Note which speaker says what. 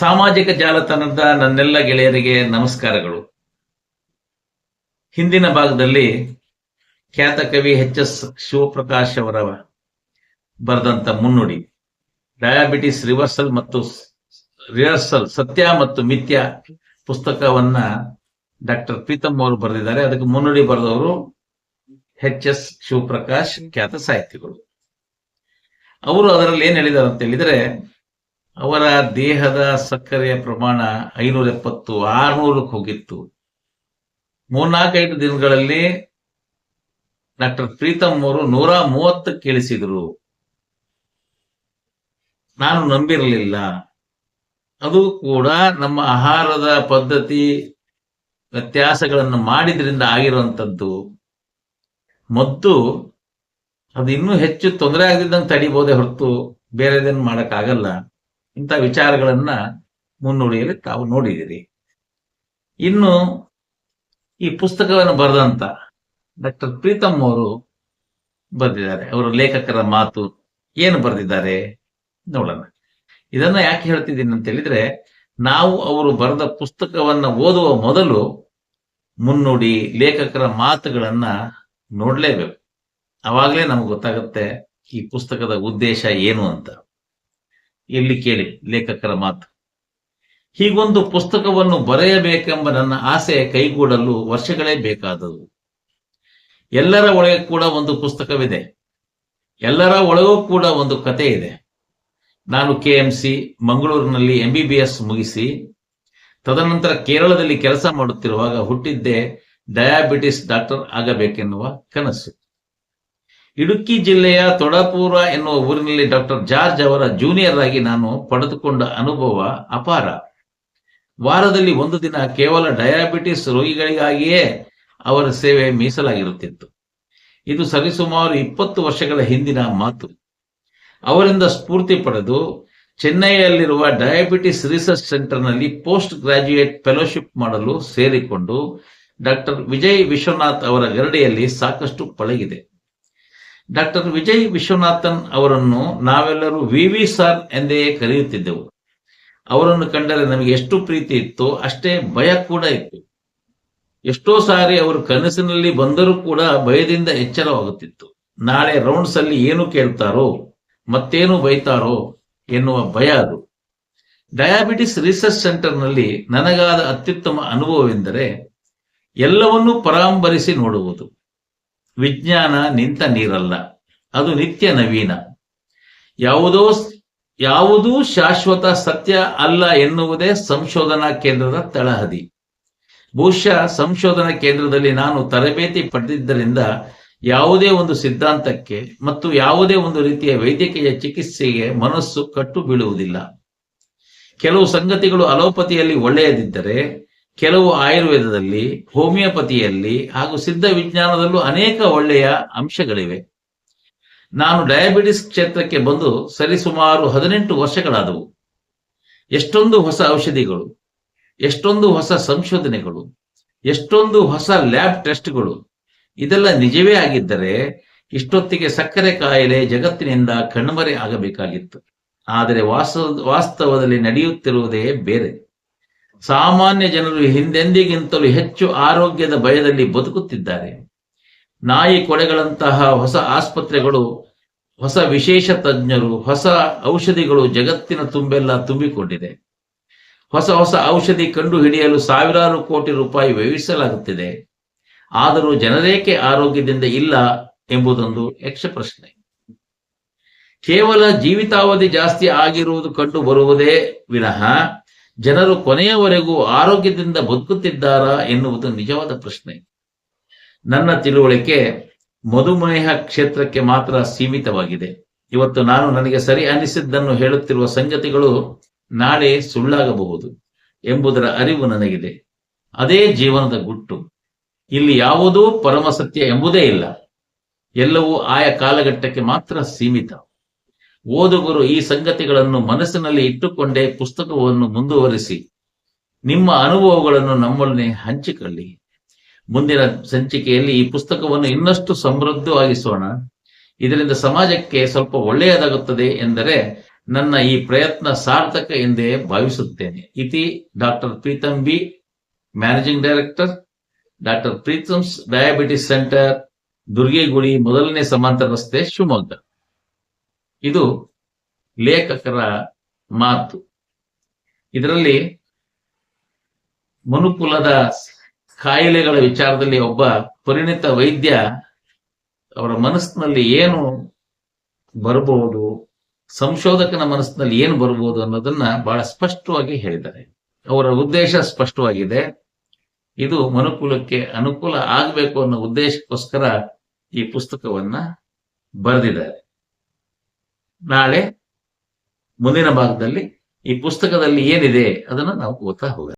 Speaker 1: ಸಾಮಾಜಿಕ ಜಾಲತಾಣದ ನನ್ನೆಲ್ಲ ಗೆಳೆಯರಿಗೆ ನಮಸ್ಕಾರಗಳು. ಹಿಂದಿನ ಭಾಗದಲ್ಲಿ ಖ್ಯಾತ ಕವಿ ಎಚ್ ಎಸ್ ಶಿವಪ್ರಕಾಶ್ ಅವರ ಬರೆದಂತ ಮುನ್ನುಡಿ, ಡಯಾಬಿಟಿಸ್ ರಿವರ್ಸಲ್ ಮತ್ತು ರಿಹರ್ಸಲ್, ಸತ್ಯ ಮತ್ತು ಮಿಥ್ಯ ಪುಸ್ತಕವನ್ನ ಡಾಕ್ಟರ್ ಪ್ರೀತಮ್ ಅವರು ಬರೆದಿದ್ದಾರೆ. ಅದಕ್ಕೆ ಮುನ್ನುಡಿ ಬರೆದವರು ಎಚ್ ಎಸ್ ಶಿವಪ್ರಕಾಶ್, ಖ್ಯಾತ ಸಾಹಿತಿಗಳು. ಅವರು ಅದರಲ್ಲಿ ಏನ್ ಹೇಳಿದ್ದಾರೆ ಅಂತ ಹೇಳಿದ್ರೆ ಅವರ ದೇಹದ ಸಕ್ಕರೆಯ ಪ್ರಮಾಣ ಐನೂರ ಎಪ್ಪತ್ತು ಆರ್ನೂರಕ್ಕೆ ಹೋಗಿತ್ತು. ಮೂರ್ನಾಲ್ಕೈದು ದಿನಗಳಲ್ಲಿ ಡಾಕ್ಟರ್ ಪ್ರೀತಮ್ ಅವರು ನೂರ ಮೂವತ್ತಕ್ಕೆ ಇಳಿಸಿದ್ರು ನಾನು ನಂಬಿರಲಿಲ್ಲ. ಅದು ಕೂಡ ನಮ್ಮ ಆಹಾರದ ಪದ್ಧತಿ, ವ್ಯತ್ಯಾಸಗಳನ್ನು ಮಾಡಿದ್ರಿಂದ ಆಗಿರುವಂಥದ್ದು. ಮತ್ತು ಅದು ಇನ್ನೂ ಹೆಚ್ಚು ತೊಂದರೆ ಆಗದಿದ್ದಂಗೆ ತಡಿಬೋದೇ ಹೊರತು ಬೇರೆದೇನು ಮಾಡಕ್ಕಾಗಲ್ಲ. ಇಂಥ ವಿಚಾರಗಳನ್ನ ಮುನ್ನುಡಿಯಲ್ಲಿ ತಾವು ನೋಡಿದಿರಿ ಇನ್ನು ಈ ಪುಸ್ತಕವನ್ನು ಬರೆದಂತ ಡಾಕ್ಟರ್ ಪ್ರೀತಮ್ ಅವರು ಬರೆದಿದ್ದಾರೆ. ಅವರ ಲೇಖಕರ ಮಾತು ಏನು ಬರೆದಿದ್ದಾರೆ ನೋಡೋಣ. ಇದನ್ನ ಯಾಕೆ ಹೇಳ್ತಿದ್ದೀನಿ ಅಂತ ಹೇಳಿದ್ರೆ, ನಾವು ಅವರು ಬರೆದ ಪುಸ್ತಕವನ್ನ ಓದುವ ಮೊದಲು ಮುನ್ನುಡಿ ಲೇಖಕರ ಮಾತುಗಳನ್ನ ನೋಡ್ಲೇಬೇಕು. ಅವಾಗಲೇ ನಮ್ಗೆ ಗೊತ್ತಾಗುತ್ತೆ ಈ ಪುಸ್ತಕದ ಉದ್ದೇಶ ಏನು ಅಂತ. ಇಲ್ಲಿ ಕೇಳಿ ಲೇಖಕರ ಮಾತು? ಹೀಗೊಂದು ಪುಸ್ತಕವನ್ನು ಬರೆಯಬೇಕೆಂಬ ನನ್ನ ಆಸೆ ಕೈಗೂಡಲು ವರ್ಷಗಳೇ ಬೇಕಾದವು. ಎಲ್ಲರ ಒಳಗೆ ಕೂಡ ಒಂದು ಪುಸ್ತಕವಿದೆ. ಎಲ್ಲರ ಒಳಗೂ ಕೂಡ ಒಂದು ಕತೆ ಇದೆ. ನಾನು ಕೆ ಎಂ ಸಿ, ಮಂಗಳೂರಿನಲ್ಲಿ ಎಂ ಬಿ ಬಿ ಎಸ್ ಮುಗಿಸಿ, ತದನಂತರ ಕೇರಳದಲ್ಲಿ ಕೆಲಸ ಮಾಡುತ್ತಿರುವಾಗ ಹುಟ್ಟಿದ್ದೆ ಡಯಾಬಿಟಿಸ್ ಡಾಕ್ಟರ್ ಆಗಬೇಕೆನ್ನುವ ಕನಸು. ಇಡುಕ್ಕಿ ಜಿಲ್ಲೆಯ ತೊಡಪೂರ ಎನ್ನುವ ಊರಿನಲ್ಲಿ ಡಾಕ್ಟರ್ ಜಾರ್ಜ್ ಅವರ ಜೂನಿಯರ್ ಆಗಿ ನಾನು ಪಡೆದುಕೊಂಡ ಅನುಭವ ಅಪಾರ. ವಾರದಲ್ಲಿ ಒಂದು ದಿನ ಕೇವಲ ಡಯಾಬಿಟಿಸ್ ರೋಗಿಗಳಿಗಾಗಿಯೇ ಅವರ ಸೇವೆ ಮೀಸಲಾಗಿರುತ್ತಿತ್ತು. ಇದು ಸರಿಸುಮಾರು ಇಪ್ಪತ್ತು ವರ್ಷಗಳ ಹಿಂದಿನ ಮಾತು. ಅವರಿಂದ ಸ್ಫೂರ್ತಿ ಪಡೆದು ಚೆನ್ನೈಯಲ್ಲಿರುವ ಡಯಾಬಿಟಿಸ್ ರಿಸರ್ಚ್ ಸೆಂಟರ್ನಲ್ಲಿ ಪೋಸ್ಟ್ ಗ್ರಾಜ್ಯುಯೇಟ್ ಫೆಲೋಶಿಪ್ ಮಾಡಲು ಸೇರಿಕೊಂಡು ಡಾಕ್ಟರ್ ವಿಜಯ್ ವಿಶ್ವನಾಥ್ ಅವರ ಗರಡಿಯಲ್ಲಿ ಸಾಕಷ್ಟು ಪಳಗಿದೆ. ಡಾಕ್ಟರ್ ವಿಜಯ್ ವಿಶ್ವನಾಥನ್ ಅವರನ್ನು ನಾವೆಲ್ಲರೂ ವಿ ವಿ ಸಾರ್ ಎಂದೇ ಕರೆಯುತ್ತಿದ್ದೆವು. ಅವರನ್ನು ಕಂಡರೆ ನಮಗೆ ಎಷ್ಟು ಪ್ರೀತಿ ಇತ್ತೋ ಅಷ್ಟೇ ಭಯ ಕೂಡ ಇತ್ತು. ಎಷ್ಟೋ ಸಾರಿ ಅವರು ಕನಸಿನಲ್ಲಿ ಬಂದರೂ ಕೂಡ ಭಯದಿಂದ ಎಚ್ಚರವಾಗುತ್ತಿತ್ತು. ನಾಳೆ ರೌಂಡ್ಸ್ ಅಲ್ಲಿ ಏನು ಕೇಳ್ತಾರೋ, ಮತ್ತೇನು ಬೈತಾರೋ ಎನ್ನುವ ಭಯ ಅದು. ಡಯಾಬಿಟಿಸ್ ರಿಸರ್ಚ್ ಸೆಂಟರ್ನಲ್ಲಿ ನನಗಾದ ಅತ್ಯುತ್ತಮ ಅನುಭವವೆಂದರೆ ಎಲ್ಲವನ್ನೂ ಪರಾಂಬರಿಸಿ ನೋಡುವುದು. ವಿಜ್ಞಾನ ನಿಂತ ನೀರಲ್ಲ. ಅದು ನಿತ್ಯ ನವೀನ. ಯಾವುದೋ ಯಾವುದೂ ಶಾಶ್ವತ ಸತ್ಯ ಅಲ್ಲ ಎನ್ನುವುದೇ ಸಂಶೋಧನಾ ಕೇಂದ್ರದ ತಳಹದಿ. ಬಹುಶಃ ಸಂಶೋಧನಾ ಕೇಂದ್ರದಲ್ಲಿ ನಾನು ತರಬೇತಿ ಪಡೆದಿದ್ದರಿಂದ ಯಾವುದೇ ಒಂದು ಸಿದ್ಧಾಂತಕ್ಕೆ ಮತ್ತು ಯಾವುದೇ ಒಂದು ರೀತಿಯ ವೈದ್ಯಕೀಯ ಚಿಕಿತ್ಸೆಗೆ ಮನಸ್ಸು ಕಟ್ಟು ಬೀಳುವುದಿಲ್ಲ. ಕೆಲವು ಸಂಗತಿಗಳು ಅಲೋಪತಿಯಲ್ಲಿ ಒಳ್ಳೆಯದಿದ್ದರೆ ಕೆಲವು ಆಯುರ್ವೇದದಲ್ಲಿ, ಹೋಮಿಯೋಪತಿಯಲ್ಲಿ ಹಾಗೂ ಸಿದ್ಧ ವಿಜ್ಞಾನದಲ್ಲೂ ಅನೇಕ ಒಳ್ಳೆಯ ಅಂಶಗಳಿವೆ. ನಾನು ಡಯಾಬಿಟಿಸ್ ಕ್ಷೇತ್ರಕ್ಕೆ ಬಂದು ಸರಿಸುಮಾರು ಹದಿನೆಂಟು ವರ್ಷಗಳಾದವು. ಎಷ್ಟೊಂದು ಹೊಸ ಔಷಧಿಗಳು, ಎಷ್ಟೊಂದು ಹೊಸ ಸಂಶೋಧನೆಗಳು, ಎಷ್ಟೊಂದು ಹೊಸ ಲ್ಯಾಬ್ ಟೆಸ್ಟ್ಗಳು, ಇದೆಲ್ಲ ನಿಜವೇ ಆಗಿದ್ದರೆ ಇಷ್ಟೊತ್ತಿಗೆ ಸಕ್ಕರೆ ಕಾಯಿಲೆ ಜಗತ್ತಿನಿಂದ ಕಣ್ಮರೆ ಆಗಬೇಕಾಗಿತ್ತು. ಆದರೆ ವಾಸ, ವಾಸ್ತವದಲ್ಲಿ ನಡೆಯುತ್ತಿರುವುದೇ ಬೇರೆ. ಸಾಮಾನ್ಯ ಜನರು ಹಿಂದೆಂದಿಗಿಂತಲೂ ಹೆಚ್ಚು ಆರೋಗ್ಯದ ಭಯದಲ್ಲಿ ಬದುಕುತ್ತಿದ್ದಾರೆ. ನಾಯಿ ಕೊಡೆಗಳಂತಹ ಹೊಸ ಆಸ್ಪತ್ರೆಗಳು, ಹೊಸ ವಿಶೇಷ ತಜ್ಞರು, ಹೊಸ ಔಷಧಿಗಳು ಜಗತ್ತಿನ ತುಂಬೆಲ್ಲ ತುಂಬಿಕೊಂಡಿದೆ. ಹೊಸ ಹೊಸ ಔಷಧಿ ಕಂಡು ಹಿಡಿಯಲು ಸಾವಿರಾರು ಕೋಟಿ ರೂಪಾಯಿ ವ್ಯಯಿಸಲಾಗುತ್ತಿದೆ. ಆದರೂ ಜನರೇಕೆ ಆರೋಗ್ಯದಿಂದ ಇಲ್ಲ ಎಂಬುದೊಂದು ಯಕ್ಷ ಪ್ರಶ್ನೆ. ಕೇವಲ ಜೀವಿತಾವಧಿ ಜಾಸ್ತಿ ಆಗಿರುವುದು ಕಂಡು ಬರುವುದೇ ವಿನಃ ಜನರು ಕೊನೆಯವರೆಗೂ ಆರೋಗ್ಯದಿಂದ ಬದುಕುತ್ತಿದ್ದಾರಾ ಎನ್ನುವುದು ನಿಜವಾದ ಪ್ರಶ್ನೆ. ನನ್ನ ತಿಳುವಳಿಕೆ ಮಧುಮೇಹ ಕ್ಷೇತ್ರಕ್ಕೆ ಮಾತ್ರ ಸೀಮಿತವಾಗಿದೆ. ಇವತ್ತು ನಾನು ನನಗೆ ಸರಿ ಅನಿಸಿದ್ದನ್ನು ಹೇಳುತ್ತಿರುವ ಸಂಗತಿಗಳು ನಾಳೆ ಸುಳ್ಳಾಗಬಹುದು ಎಂಬುದರ ಅರಿವು ನನಗಿದೆ. ಅದೇ ಜೀವನದ ಗುಟ್ಟು. ಇಲ್ಲಿ ಯಾವುದೂ ಪರಮಸತ್ಯ ಎಂಬುದೇ ಇಲ್ಲ. ಎಲ್ಲವೂ ಆಯಾ ಕಾಲಘಟ್ಟಕ್ಕೆ ಮಾತ್ರ ಸೀಮಿತ. ಓದುಗರು ಈ ಸಂಗತಿಗಳನ್ನು ಮನಸ್ಸಿನಲ್ಲಿ ಇಟ್ಟುಕೊಂಡೇ ಪುಸ್ತಕವನ್ನು ಮುಂದುವರಿಸಿ, ನಿಮ್ಮ ಅನುಭವಗಳನ್ನು ನಮ್ಮೊಡನೆ ಹಂಚಿಕೊಳ್ಳಿ. ಮುಂದಿನ ಸಂಚಿಕೆಯಲ್ಲಿ ಈ ಪುಸ್ತಕವನ್ನು ಇನ್ನಷ್ಟು ಸಮೃದ್ಧವಾಗಿಸೋಣ. ಇದರಿಂದ ಸಮಾಜಕ್ಕೆ ಸ್ವಲ್ಪ ಒಳ್ಳೆಯದಾಗುತ್ತದೆ ಎಂದರೆ ನನ್ನ ಈ ಪ್ರಯತ್ನ ಸಾರ್ಥಕ ಎಂದೇ ಭಾವಿಸುತ್ತೇನೆ. ಇತಿ doctor Preetham B, managing director, doctor ಪ್ರೀತಮ್ಸ್ diabetes centre, Durgigudi, ಮೊದಲನೇ ಸಮಾಂತರ ರಸ್ತೆ ಶಿವಮೊಗ್ಗ. ಇದು ಲೇಖಕರ ಮಾತು. ಇದರಲ್ಲಿ ಮನುಕುಲದ ಕಾಯಿಲೆಗಳ ವಿಚಾರದಲ್ಲಿ ಒಬ್ಬ ಪರಿಣಿತ ವೈದ್ಯ ಅವರ ಮನಸ್ಸಿನಲ್ಲಿ ಏನು ಬರಬಹುದು, ಸಂಶೋಧಕನ ಮನಸ್ಸಿನಲ್ಲಿ ಏನು ಬರಬಹುದು ಅನ್ನೋದನ್ನ ಬಹಳ ಸ್ಪಷ್ಟವಾಗಿ ಹೇಳಿದ್ದಾರೆ. ಅವರ ಉದ್ದೇಶ ಸ್ಪಷ್ಟವಾಗಿದೆ. ಇದು ಮನುಕುಲಕ್ಕೆ ಅನುಕೂಲ ಆಗಬೇಕು ಅನ್ನೋ ಉದ್ದೇಶಕ್ಕೋಸ್ಕರ ಈ ಪುಸ್ತಕವನ್ನ ಬರೆದಿದ್ದಾರೆ. ನಾಳೆ ಮುಂದಿನ ಭಾಗದಲ್ಲಿ ಈ ಪುಸ್ತಕದಲ್ಲಿ ಏನಿದೆ ಅದನ್ನು ನಾವು ಓದ್ತಾ ಹೋಗೋಣ.